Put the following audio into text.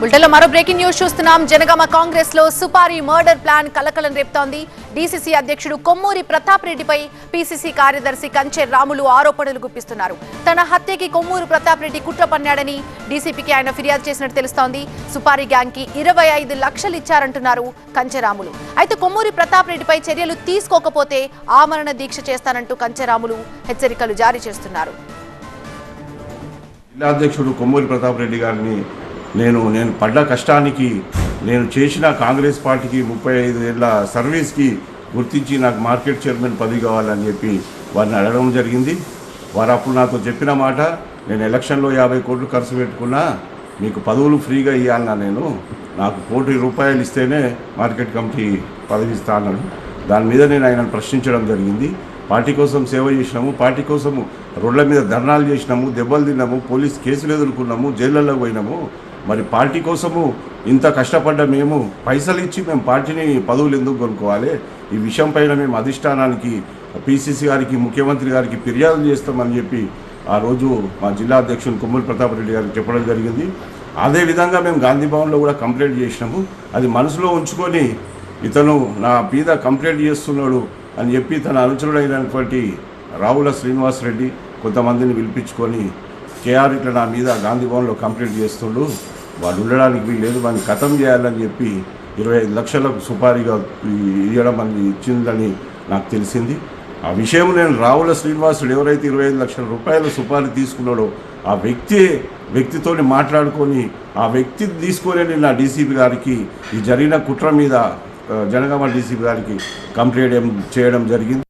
బులెటిన్లో మరో breaking news చూస్తున్నాం. జనగామ కాంగ్రెస్లో సుపారీ మర్డర్ ప్లాన్ కలకలం రేపుతోంది. డీసీసీ అధ్యక్షుడు కొమ్మూరి ప్రతాప్ రెడ్డిపై పీసీసీ కార్యదర్శి కంచె రాములు ఆరోపణలు గుప్పిస్తున్నారు. తన హత్యకి కొమ్మూరు ప్రతాప్ రెడ్డి కుట్ర పన్నాడని డీసీపీకి ఆయన ఫిర్యాదు చేసినట్టు తెలుస్తోంది. సుపారీ గ్యాంగ్కి ఇరవై ఐదు లక్షలు ఇచ్చారంటున్నారు కంచె రాములు. అయితే కొమ్మూరి ప్రతాప్ రెడ్డిపై చర్యలు తీసుకోకపోతే ఆమరణ దీక్ష చేస్తానంటూ కంచె రాములు హెచ్చరికలు జారీ చేస్తున్నారు. జిల్లా అధ్యక్షుడు కొమ్మూరి ప్రతాప్ రెడ్డి గారిని నేను నేను పడ్డ కష్టానికి నేను చేసిన కాంగ్రెస్ పార్టీకి ముప్పై ఐదు ఏళ్ళ సర్వీస్కి గుర్తించి నాకు మార్కెట్ చైర్మన్ పదవి కావాలని చెప్పి వారిని అడగడం జరిగింది. వారు అప్పుడు నాతో చెప్పిన మాట నేను ఎలక్షన్లో యాభై కోట్లు ఖర్చు పెట్టుకున్నా మీకు పదవులు ఫ్రీగా ఇవ్వాలన్నా నేను నాకు కోటి రూపాయలు ఇస్తేనే మార్కెట్ కమిటీ పదవి ఇస్తా అన్నాడు దాని మీద నేను ఆయనను ప్రశ్నించడం జరిగింది. పార్టీ కోసం సేవ చేసినాము పార్టీ కోసము రోడ్ల మీద ధర్నాలు చేసినాము దెబ్బలు తిన్నాము పోలీస్ కేసులు ఎదుర్కొన్నాము జైళ్ళల్లో పోయినాము. మరి పార్టీ కోసము ఇంత కష్టపడ్డ మేము పైసలు ఇచ్చి మేము పార్టీని పదవులు ఎందుకు కొనుక్కోవాలి? ఈ విషయం పైన మేము అధిష్టానానికి పిసిసి గారికి ముఖ్యమంత్రి గారికి ఫిర్యాదు చేస్తామని చెప్పి ఆ రోజు మా జిల్లా అధ్యక్షుడు కొమ్మూరి ప్రతాప్ రెడ్డి గారికి చెప్పడం జరిగింది. అదేవిధంగా మేము గాంధీ భవన్లో కూడా కంప్లైంట్ చేసినాము. అది మనసులో ఉంచుకొని ఇతను నా మీద కంప్లైంట్ చేస్తున్నాడు అని చెప్పి తన అనుచరుడైనటువంటి రావుల శ్రీనివాస్ రెడ్డి కొంతమందిని పిలిపించుకొని కేఆర్ ఇట్లా నా మీద గాంధీ భవన్లో కంప్లైంట్ చేస్తుండు. వాడు ఉండడానికి వీలు లేదు వాడిని ఖతం చేయాలని చెప్పి ఇరవై ఐదు లక్షలకు సుపారీగా ఇవ్వడం అని ఇచ్చిందని నాకు తెలిసింది. ఆ విషయం నేను రావుల శ్రీనివాసుడు ఎవరైతే ఇరవై ఐదు లక్షల రూపాయల సుపారీ తీసుకున్నాడో ఆ వ్యక్తి వ్యక్తితోని మాట్లాడుకొని ఆ వ్యక్తి తీసుకొని నా డీసీపీ గారికి ఈ జరిగిన కుట్ర మీద జనగామ డీసీపీ గారికి కంప్లైంట్ చేయడం జరిగింది.